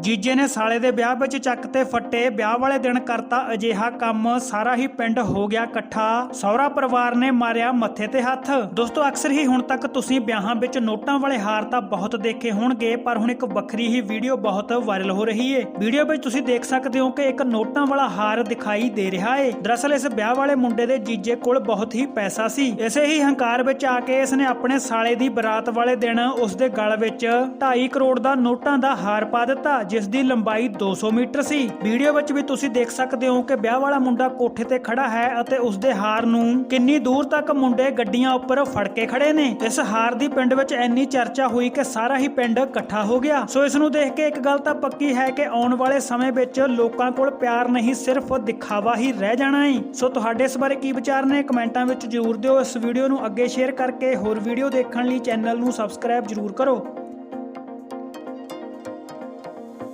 ਜੀਜੇ ਨੇ ਸਾਲੇ ਦੇ ਵਿਆਹ ਵਿੱਚ ਚੱਕ ਤੇ ਫੱਟੇ, ਵਿਆਹ ਵਾਲੇ ਦਿਨ ਕਰਤਾ ਅਜਿਹਾ ਕੰਮ, ਸਾਰਾ ਹੀ ਪਿੰਡ ਹੋ ਗਿਆ ਇਕੱਠਾ। ਸਹੁਰਾ ਪਰਿਵਾਰ ਨੇ ਮਾਰਿਆ ਮੱਥੇ ਤੇ ਹੱਥ। ਦੋਸਤੋ, ਅਕਸਰ ਹੀ ਹੁਣ ਤੱਕ ਤੁਸੀਂ ਵਿਆਹਾਂ ਵਿੱਚ ਨੋਟਾਂ ਵਾਲੇ ਹਾਰ ਤਾਂ ਬਹੁਤ ਦੇਖੇ ਹੋਣਗੇ, ਪਰ ਹੁਣ ਇੱਕ ਵੱਖਰੀ ਹੀ ਵੀਡੀਓ ਬਹੁਤ ਵਾਇਰਲ ਹੋ ਰਹੀ ਏ। ਵੀਡੀਓ ਵਿੱਚ ਤੁਸੀਂ ਦੇਖ ਸਕਦੇ ਹੋ ਕਿ ਇੱਕ ਨੋਟਾਂ ਵਾਲਾ ਹਾਰ ਦਿਖਾਈ ਦੇ ਰਿਹਾ ਏ। ਦਰਅਸਲ ਇਸ ਵਿਆਹ ਵਾਲੇ ਮੁੰਡੇ ਦੇ ਜੀਜੇ ਕੋਲ ਬਹੁਤ ਹੀ ਪੈਸਾ ਸੀ। ਇਸੇ ਹੀ ਹੰਕਾਰ ਵਿੱਚ ਆ ਕੇ ਇਸਨੇ ਆਪਣੇ ਸਾਲੇ ਦੀ ਬਰਾਤ ਵਾਲੇ ਦਿਨ ਉਸ ਦੇ ਗਲ ਵਿੱਚ 2.5 ਕਰੋੜ ਦਾ ਨੋਟਾਂ ਦਾ ਹਾਰ ਪਾ ਦਿੱਤਾ ਜਿਸ ਦੀ ਲੰਬਾਈ 200 ਮੀਟਰ ਸੀ। ਵੀਡੀਓ ਵਿੱਚ ਵੀ ਤੁਸੀਂ ਦੇਖ ਸਕਦੇ ਹੋ ਕਿ ਵਿਆਹ ਵਾਲਾ ਮੁੰਡਾ ਕੋਠੇ ਤੇ ਖੜਾ ਹੈ ਅਤੇ ਉਸ ਦੇ ਹਾਰ ਨੂੰ ਕਿੰਨੀ ਦੂਰ ਤੱਕ ਮੁੰਡੇ ਗੱਡੀਆਂ ਉੱਪਰ ਫੜ ਕੇ ਖੜੇ ਨੇ। ਇਸ ਹਾਰ ਦੀ ਪਿੰਡ ਵਿੱਚ ਇੰਨੀ ਚਰਚਾ ਹੋਈ ਕਿ ਸਾਰਾ ਹੀ ਪਿੰਡ ਇਕੱਠਾ ਹੋ ਗਿਆ। ਸੋ ਇਸ ਨੂੰ ਦੇਖ ਕੇ ਇੱਕ ਗੱਲ ਤਾਂ ਪੱਕੀ ਹੈ ਕਿ ਆਉਣ ਵਾਲੇ ਸਮੇਂ ਵਿੱਚ ਲੋਕਾਂ ਕੋਲ ਪਿਆਰ ਨਹੀਂ, ਸਿਰਫ ਦਿਖਾਵਾ ਹੀ ਰਹਿ ਜਾਣਾ ਹੈ ਸੋ ਤੁਹਾਡੇ ਇਸ ਬਾਰੇ ਕੀ ਵਿਚਾਰ ਨੇ? ਕਮੈਂਟਾਂ ਵਿੱਚ ਜਰੂਰ ਦਿਓ। ਇਸ ਵੀਡੀਓ ਨੂੰ ਅੱਗੇ ਸ਼ੇਅਰ ਕਰਕੇ ਹੋਰ ਵੀਡੀਓ ਦੇਖਣ ਲਈ ਚੈਨਲ ਨੂੰ ਸਬਸਕ੍ਰਾਈਬ ਜਰੂਰ ਕਰੋ।